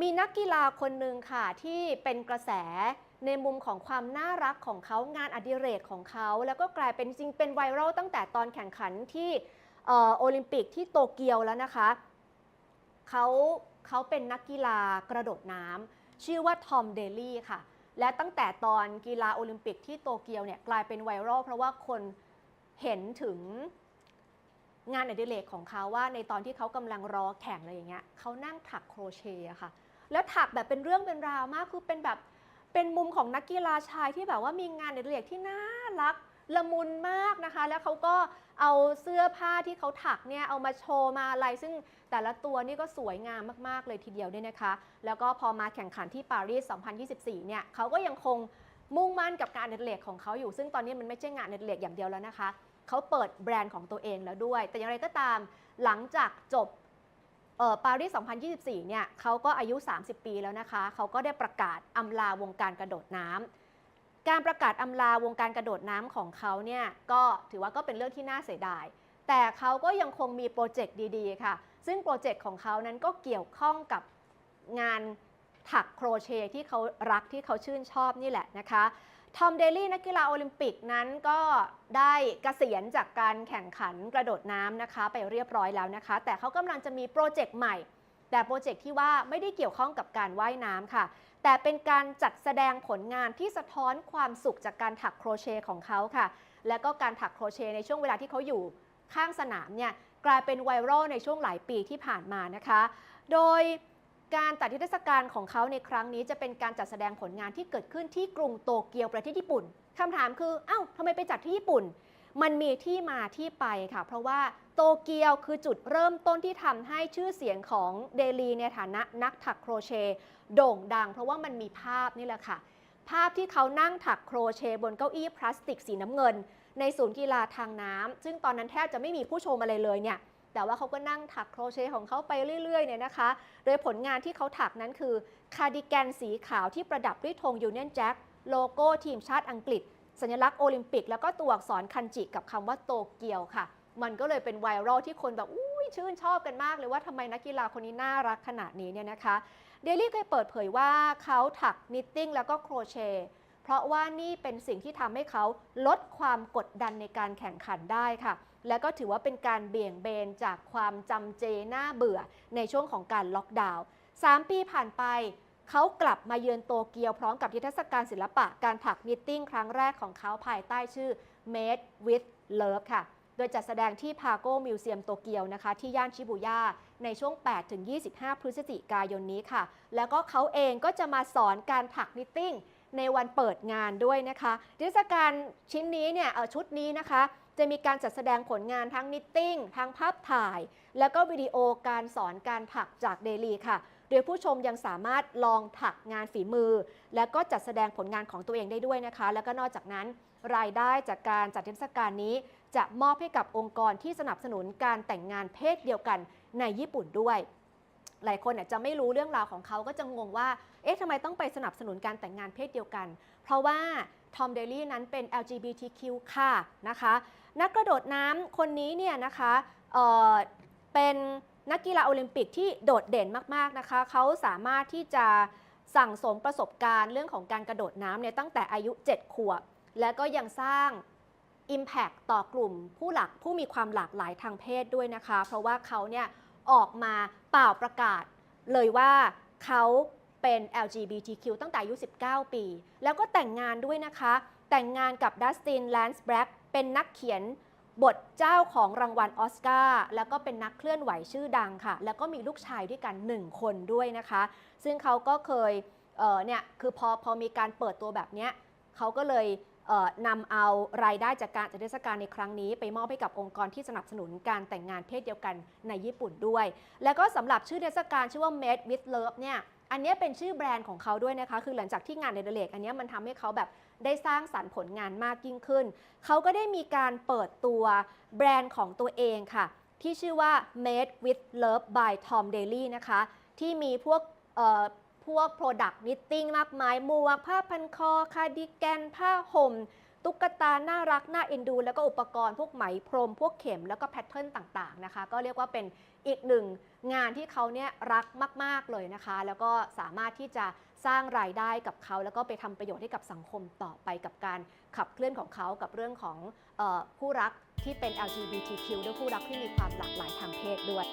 มีนักกีฬาคนหนึ่งค่ะที่เป็นกระแสในมุมของความน่ารักของเขางานอดิเรกของเขา แล้วก็กลายเป็นจริงเป็นไวรัลตั้งแต่ตอนแข่งขันที่โอลิมปิกที่โตเกียวแล้วนะคะเขาเขาเป็นนักกีฬากระโดดน้ำชื่อว่าทอมเดลี่ค่ะ และตั้งแต่ตอนกีฬาโอลิมปิกที่โตเกียวเนี่ยกลายเป็นไวรัลเพราะว่าคนเห็นถึงงานอดิเรกของเขาว่าในตอนที่เขากำลังรอแข่งอะไรอย่างเงี้ยเขานั่งถักโครเชต์ค่ะ แล้วถักแบบเป็นเรื่องเป็นราวมากคือเป็นแบบเป็นมุมของนักกีฬาชายที่แบบว่ามีงานอดิเรกที่น่ารักละมุนมากนะคะ แล้วเขาก็เอาเสื้อผ้าที่เขาถักเนี่ยเอามาโชว์มาอะไร ซึ่งแต่ละตัวนี่ก็สวยงามมาก ๆ เลยทีเดียวเนี่ยนะคะ แล้วก็พอมาแข่งขันที่ปารีส 2024 เนี่ยเขาก็ยังคงมุ่งมั่นกับการอดิเรกของเขาอยู่ ซึ่งตอนนี้มันไม่ใช่งานอดิเรกอย่างเดียวแล้วนะคะ เขาเปิดแบรนด์ของตัวเองแล้วด้วย แต่อย่างไรก็ตามหลังจากจบ ปารีส 2024 เนี่ยเขาก็อายุ 30 ปีแล้วนะคะ เขาก็ได้ประกาศอำลาวงการกระโดดน้ำ การประกาศอำลาวงการกระโดดน้ำของเขาเนี่ยก็ถือว่าก็เป็นเรื่องที่น่าเสียดาย แต่เขาก็ยังคงมีโปรเจกต์ดีๆ ค่ะ ซึ่งโปรเจกต์ของเขานั้นก็เกี่ยวข้องกับงานถักโครเชต์ที่เขารักที่เขาชื่นชอบนี่แหละนะคะ ทอมเดลี่นักกีฬาโอลิมปิกนั้นก็ได้เกษียณจากการแข่งขันกระโดดน้ำนะคะ ไปเรียบร้อยแล้วนะคะ แต่เขากำลังจะมีโปรเจกต์ใหม่ แต่โปรเจกต์ที่ว่าไม่ได้เกี่ยวข้องกับการว่ายน้ำค่ะ แต่เป็นการจัดแสดงผลงานที่สะท้อนความสุขจากการถักโครเชต์ของเขาค่ะ และก็การถักโครเชต์ในช่วงเวลาที่เขาอยู่ข้างสนามเนี่ยกลายเป็นไวรัลในช่วงหลายปีที่ผ่านมานะคะ โดย การจัดนิทรรศการของเขาในครั้งนี้จะเป็นการจัดแสดงผลงานที่เกิดขึ้นที่กรุงโตเกียวประเทศญี่ปุ่นคำถามคือเอ้าทำไมไปจัดที่ญี่ปุ่น มันมีที่มาที่ไปค่ะ เพราะว่าโตเกียวคือจุดเริ่มต้นที่ทำให้ชื่อเสียงของเดลีในฐานะนักถักโครเชต์โด่งดัง เพราะว่ามันมีภาพนี่แหละค่ะ ภาพที่เขานั่งถักโครเชต์บนเก้าอี้พลาสติกสีน้ำเงิน ในศูนย์กีฬาทางน้ำซึ่งตอนนั้นแทบจะไม่มีผู้ชมอะไรเลยเนี่ย แต่ว่าเขาก็นั่งถักโครเชต์ของเขาไปเรื่อยๆเนี่ยนะคะ โดยผลงานที่เขาถักนั้นคือคาร์ดิแกนสีขาวที่ประดับด้วยธงยูเนียนแจ็คโลโก้ทีมชาติอังกฤษ สัญลักษณ์โอลิมปิก แล้วก็ตัวอักษรคันจิกับคำว่าโตเกียวค่ะ มันก็เลยเป็นไวรัลที่คนแบบอุ้ยชื่นชอบกันมากเลยว่าทำไมนักกีฬาคนนี้น่ารักขนาดนี้เนี่ยนะคะเดลี่เคยเปิดเผยว่าเขาถักนิตติ้งแล้วก็โครเชต์ เพราะว่านี่เป็นสิ่งที่ทำให้เขาลดความกดดันในการแข่งขันได้ค่ะ และก็ถือว่าเป็นการเบี่ยงเบนจากความจำเจน่าเบื่อในช่วงของการล็อกดาวน์3ปีผ่านไปเขากลับมาเยือนโตเกียวพร้อมกับนิทรรศการศิลปะการถักนิตติ้งครั้งแรกของเขาภายใต้ชื่อ Made with Love ค่ะ โดยจัดแสดงที่พาโกมิวเซียมโตเกียวนะคะ ที่ย่านชิบูย่าในช่วง 8-25 พฤศจิกายนนี้ค่ะ แล้วก็เขาเองก็จะมาสอนการถักนิตติ้ง ในวันเปิดงานด้วยนะคะนิทรรศการชิ้นนี้เนี่ยเออชุดนี้นะคะ จะมีการจัดแสดงผลงานทั้งนิตติ้งทั้งภาพถ่าย แล้วก็วิดีโอการสอนการถักจากเดลีค่ะ โดยผู้ชมยังสามารถลองถักงานฝีมือ แล้วก็จัดแสดงผลงานของตัวเองได้ด้วยนะคะ แล้วก็นอกจากนั้นรายได้จากการจัดนิทรรศการนี้ จะมอบให้กับองค์กรที่สนับสนุนการแต่งงานเพศเดียวกันในญี่ปุ่นด้วย หลายคนเนี่ยจะไม่รู้เรื่องราวของเขาก็จะงงว่า เอ๊ะทำไมต้องไปสนับสนุนการแต่งงานเพศเดียวกัน เพราะว่าทอมเดลี่นั้นเป็น LGBTQ ค่ะนะคะ นักกระโดดน้ำคนนี้เนี่ยนะคะเเป็นนักกีฬาโอลิมปิกที่โดดเด่นมากๆนะคะ เขาสามารถที่จะสั่งสมประสบการณ์เรื่องของการกระโดดน้ำเนี่ยตั้งแต่อายุ 7 ขวบ และก็ยังสร้าง Impact ต่อกลุ่มผู้หลักผู้มีความหลากหลายทางเพศด้วยนะคะ เพราะว่าเขาเนี่ยออกมา เป่าประกาศเลยว่าเขาเป็น LGBTQ ตั้งแต่อายุ 19 ปี แล้วก็แต่งงานด้วยนะคะ แต่งงานกับดัสตินแลนส์แบล็กเป็นนักเขียนบทเจ้าของรางวัลออสการ์แล้วก็เป็นนักเคลื่อนไหวชื่อดังค่ะ แล้วก็มีลูกชายด้วยกัน 1 คนด้วยนะคะ ซึ่งเขาก็เคยเเนี่ยคือพอพอมีการเปิดตัวแบบเนี้ยเขาก็เลย นำเอารายได้จากการจัดเทศกาลในครั้งนี้ ไปมอบให้กับองค์กรที่สนับสนุนการแต่งงานเพศเดียวกันในญี่ปุ่นด้วย แล้วก็สำหรับชื่อเทศกาลชื่อว่า Made with Love เนี่ยอันนี้เป็นชื่อแบรนด์ของเขาด้วยนะคะ คือหลังจากที่งานในเดเลกอันนี้มันทำให้เขาแบบได้สร้างสรรค์ผลงานมากยิ่งขึ้น เขาก็ได้มีการเปิดตัวแบรนด์ของตัวเองค่ะ ที่ชื่อว่า Made with Love by Tom Daly นะคะ ที่มีพวก พวก Product Knitting มากมาย หมวก ผ้าพันคอ คาร์ดิแกน ผ้าห่ม ตุ๊กตา น่ารัก น่าเอ็นดู แล้วก็อุปกรณ์พวกไหมพรม พวกเข็ม แล้วก็แพทเทิร์นต่าง ๆ นะคะ ก็เรียกว่าเป็นอีกหนึ่งงานที่เขาเนี่ยรักมาก ๆ เลยนะคะ แล้วก็สามารถที่จะสร้างรายได้กับเขา แล้วก็ไปทำประโยชน์ให้กับสังคมต่อไปกับการขับเคลื่อนของเขากับเรื่องของออคู่รักที่เป็น LGBTQ ด้วยคู่รักที่มีความหลากหลายทางเพศด้วย